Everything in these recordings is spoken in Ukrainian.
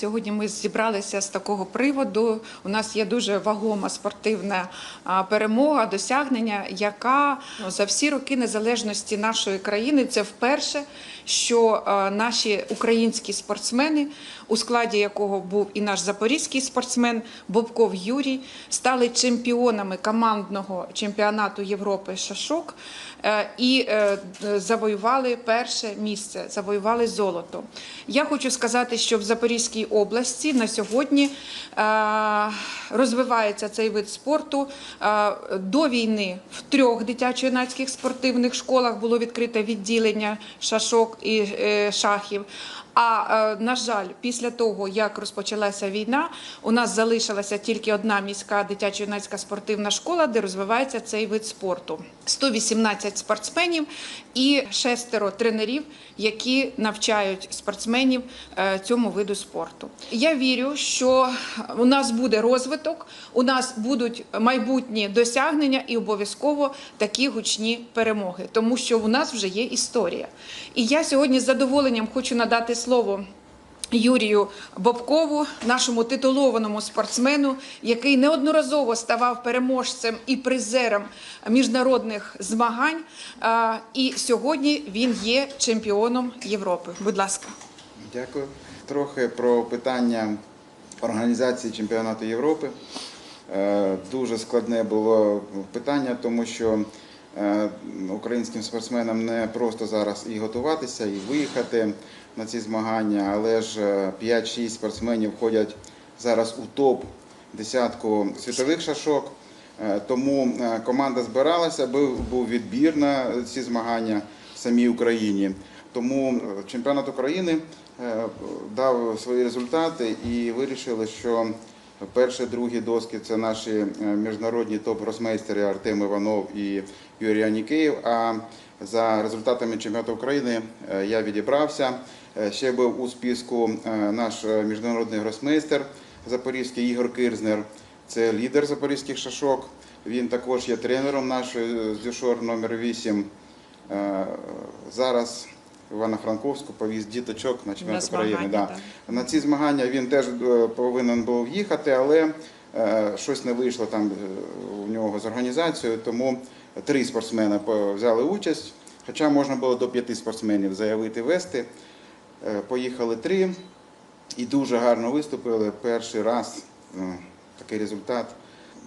Сьогодні ми зібралися з такого приводу. У нас є дуже вагома спортивна перемога, досягнення, яка ну, за всі роки незалежності нашої країни це вперше, що наші українські спортсмени, у складі якого був і наш запорізький спортсмен Бобков Юрій, стали чемпіонами командного чемпіонату Європи шашок е, і е, завоювали перше місце, завоювали золото. Я хочу сказати, що в Запорізькій області на сьогодні е, розвивається цей вид спорту. Е, До війни в трьох дитячо-юнацьких спортивних школах було відкрите відділення шашок і е, шахів. А е, на жаль, після того, як розпочалася війна, у нас залишилася тільки одна міська дитячо-юнацька спортивна школа, де розвивається цей вид спорту. 118 спортсменів і шестеро тренерів, які навчають спортсменів е, цьому виду спорту. Я вірю, що у нас буде розвиток, у нас будуть майбутні досягнення і обов'язково такі гучні перемоги, тому що у нас вже є історія. І я сьогодні з задоволенням хочу надати слово. Юрію Бобкову, нашому титулованому спортсмену, який неодноразово ставав переможцем і призером міжнародних змагань. І сьогодні він є чемпіоном Європи. Будь ласка. Дякую. Трохи про питання організації чемпіонату Європи. Е, Дуже складне було питання, тому що українським спортсменам не просто зараз і готуватися, і виїхати на ці змагання, але ж е, 5-6 спортсменів входять зараз у топ десятку світових шашок. Е, Тому е, команда збиралася, був відбір на ці змагання в самій Україні. Тому е, чемпіонат України е, дав свої результати і вирішили, що перші, другі доски це наші е, міжнародні топ-гросмейстери Артем Іванов і Юрій Анікеєв. А за результатами чемпіонату України е, я відібрався. Е, Ще був у списку наш міжнародний гросмейстер Запорізький Ігор Кирзнер. Це лідер запорізьких шашок. Він також є тренером нашої з дюшор номер 8 Е, Зараз Івано-Франковську повіз діточок на чемпіонат України. Да. На ці змагання він теж е, повинен був їхати, але е, щось не вийшло там е, у нього з організацією, тому три спортсмени взяли участь. Хоча можна було до п'яти спортсменів заявити вести. Поїхали три і дуже гарно виступили. Перший раз е, такий результат.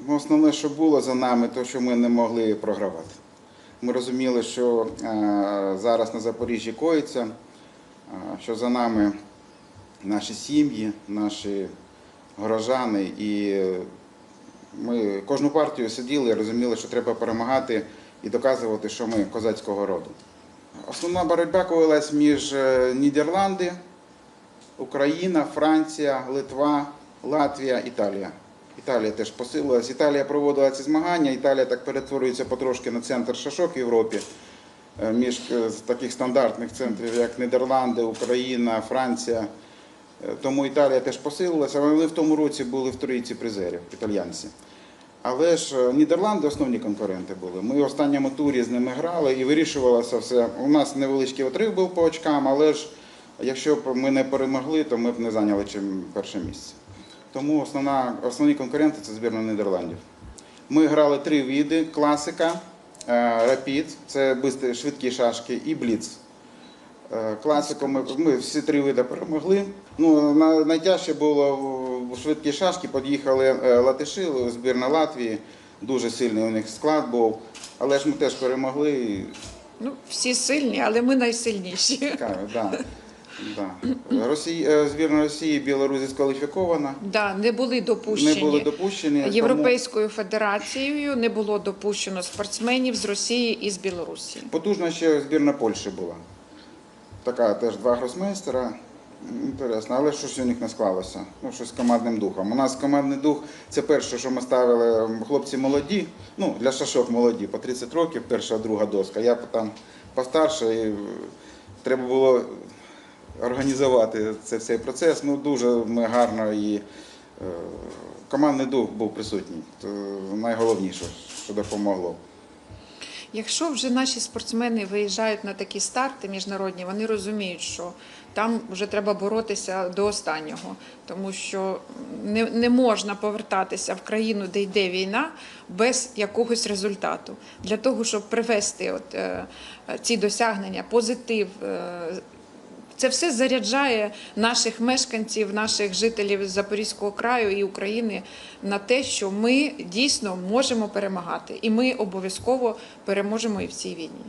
Ну, Основне, що було за нами, то що ми не могли програвати. Ми розуміли, що е, зараз на Запоріжжі коїться, е, що за нами наші сім'ї, наші горожани. І ми кожну партію сиділи і розуміли, що треба перемагати і доказувати, що ми козацького роду. Основна боротьба ковалась між е, Нідерланди, Україна, Франція, Литва, Латвія, Італія. Італія теж посилилась. Італія проводила ці змагання. Італія так перетворюється потрошки на центр шашок в Європі. Е, Між е, таких стандартних центрів, як Нідерланди, Україна, Франція. Е, Тому Італія теж посилилася, але вони в тому році були в трійці призерів, італійці. Але ж Нідерланди основні конкуренти були. Ми в останньому турі з ними грали і вирішувалося все. У нас невеличкий отрив був по очкам, але ж якщо б ми не перемогли, то ми б не зайняли чим перше місце. Тому основна, основні конкуренти це збірна Нідерландів. Ми грали три види: класика, е, рапід, це швидкі шашки, і бліц. Е, Класику ми, ми всі три види перемогли. Ну, найтяжче було в- швидкі шашки. Під'їхали е, латиші, збірна Латвії. Дуже сильний у них склад був. Але ж ми теж перемогли. Ну, всі сильні, але ми найсильніші. Цікаво, да. Да. Росії, е, збірна Росії, Білорусь дискваліфікована. Да, не були допущені. Не були допущені. тому- Європейською федерацією не було допущено спортсменів з Росії і з Білорусі. Потужна ще збірна Польщі була. Така теж два гросмейстера. Інтересно, але щось у них не склалося. Ну, щось з командним духом. У нас командний дух це перше, що ми ставили хлопці молоді, ну, для шашок молоді, по 30 років, перша, друга доска. Я там постарше і треба було організувати цей, цей процес. Ну, дуже ми гарно і е, командний дух був присутній. Це найголовніше, що допомогло. Якщо вже наші спортсмени виїжджають на такі старти міжнародні, вони розуміють, що там вже треба боротися до останнього, тому що не, не можна повертатися в країну, де йде війна, без якогось результату. Для того, щоб привести от, е, ці досягнення, позитив. е, це все заряджає наших мешканців, наших жителів Запорізького краю і України на те, що ми дійсно можемо перемагати, і ми обов'язково переможемо і в цій війні.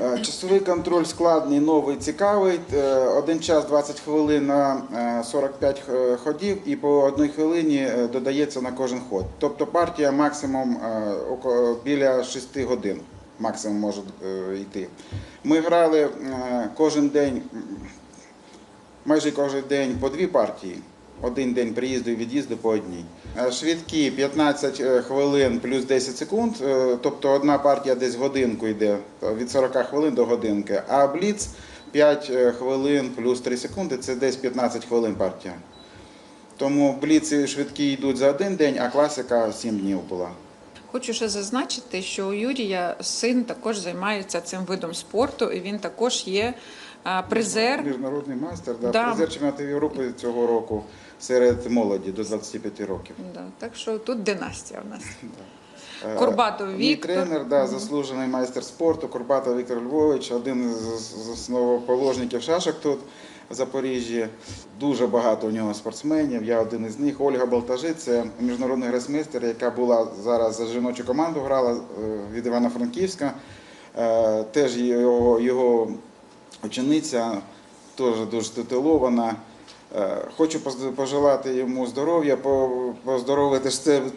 Е, Часовий контроль складний, новий, цікавий. Е, Один час 20 хвилин на е, 45 ходів і по одній хвилині е, додається на кожен ход. Тобто партія максимум е, біля 6 годин максимум може е, йти. Ми грали е, кожен день, майже кожен день по дві партії. Один день приїзду і від'їзду по одній. Е, Швидкі 15 хвилин плюс 10 секунд, тобто одна партія десь годинку йде від 40 хвилин до годинки, а бліц 5 хвилин плюс 3 секунди це десь 15 хвилин партія. Тому бліці швидкі йдуть за один день, а класика 7 днів була. Хочу ще зазначити, що у Юрія син також займається цим видом спорту, і він також є а, призер. Міжнародний майстер, да, Да. призер чемпіонату Європи цього року серед молоді до 25 років. Да, так що тут династія в нас. Е, Курбатов Мій тренер, да, заслужений майстер спорту, Курбатов Віктор Львович, один з основоположників шашок тут Запоріжжі. Дуже багато у нього спортсменів. Я один із них. Ольга Балтажи, це міжнародний гросмейстер, яка була зараз за жіночу команду, грала е, від Івано-Франківська. Е, Теж його, його учениця, теж дуже титулована. Е, Хочу пожелати йому здоров'я, поздоровити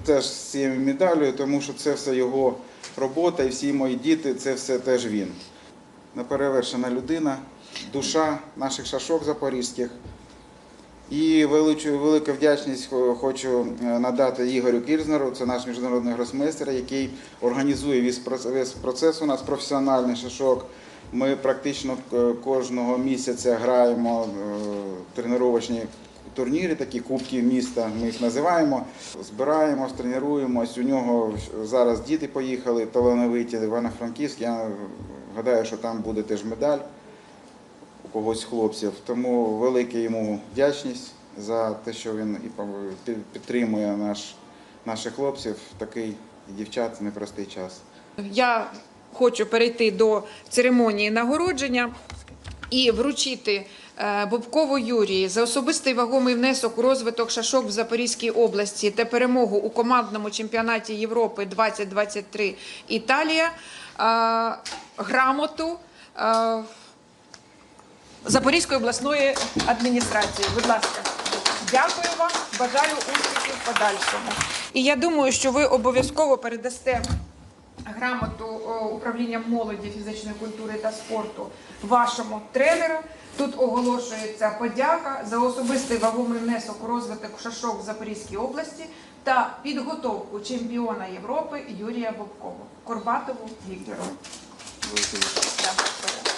теж з цією медаллю, тому що це все його робота, і всі мої діти це все теж він. Неперевершена людина, душа наших шашок запорізьких. І велику вдячність хочу е, надати Ігорю Кірзнеру, це наш міжнародний гросмейстер, який організує весь процес у нас професіональний шашок. Ми практично е, кожного місяця граємо е, тренувачні турніри, такі кубки міста, ми їх називаємо. Збираємось, тренуємось. У нього зараз діти поїхали талановиті в Івано-Франківськ. Я гадаю, що там буде теж медаль когось хлопців. Тому велика йому вдячність за те, що він і підтримує наш, наших хлопців в такий дівчат непростий час. Я хочу перейти до церемонії нагородження і вручити е, Бобкову Юрії за особистий вагомий внесок у розвиток шашок в Запорізькій області та перемогу у командному чемпіонаті Європи 2023 Італія. е, Грамоту е, Запорізької обласної адміністрації. Будь ласка, дякую вам, бажаю успіхів в подальшому. І я думаю, що ви обов'язково передасте грамоту управління молоді, фізичної культури та спорту вашому тренеру. Тут оголошується подяка за особистий вагомий внесок у розвиток шашок в Запорізькій області та підготовку чемпіона Європи Юрія Бобкова. Корбатову Віктору. Так, вперед.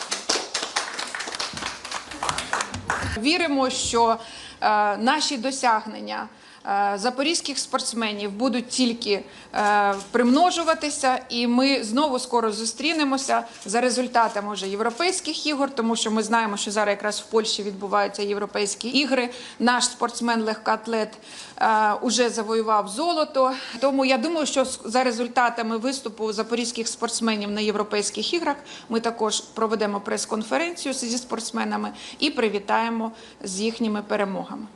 Віримо, що е, наші досягнення запорізьких спортсменів будуть тільки е, примножуватися, і ми знову скоро зустрінемося за результатами вже європейських ігор, тому що ми знаємо, що зараз якраз в Польщі відбуваються європейські ігри. Наш спортсмен легкоатлет е, уже завоював золото. Тому я думаю, що за результатами виступу запорізьких спортсменів на європейських іграх ми також проведемо прес-конференцію зі спортсменами і привітаємо з їхніми перемогами.